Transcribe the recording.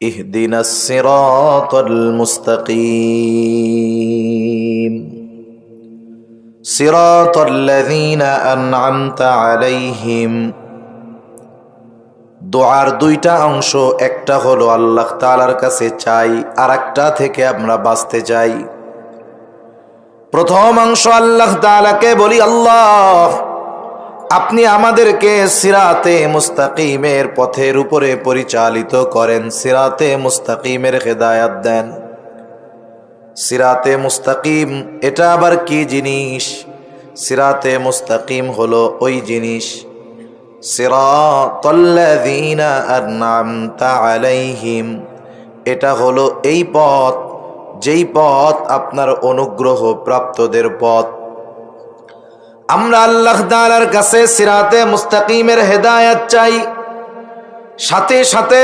اهدنا الصراط المستقيم صراط الذين أنعمت عليهم দোয়ার দুইটা অংশ একটা হলো আল্লাহ তালার কাছে চাই আর একটা থেকে আমরা বাঁচতে চাই প্রথম অংশ আল্লাহ তালাকে বলি আল্লাহ আপনি আমাদেরকে সিরাতে মুস্তাকিমের পথের উপরে পরিচালিত করেন। সিরাতে মুস্তাকিমের হেদায়াত দেন। সিরাতে মুস্তাকিম, এটা আবার কি জিনিস? সিরাতে মুস্তাকিম হলো ওই জিনিস। আলাইহিম, এটা হলো এই পথ, যেই পথ আপনার অনুগ্রহ প্রাপ্তদের পথ। আমরা আল্লাহ দালার কাছে সিরাতে মুস্তাকিমের হেদায়াত চাই। সাথে সাথে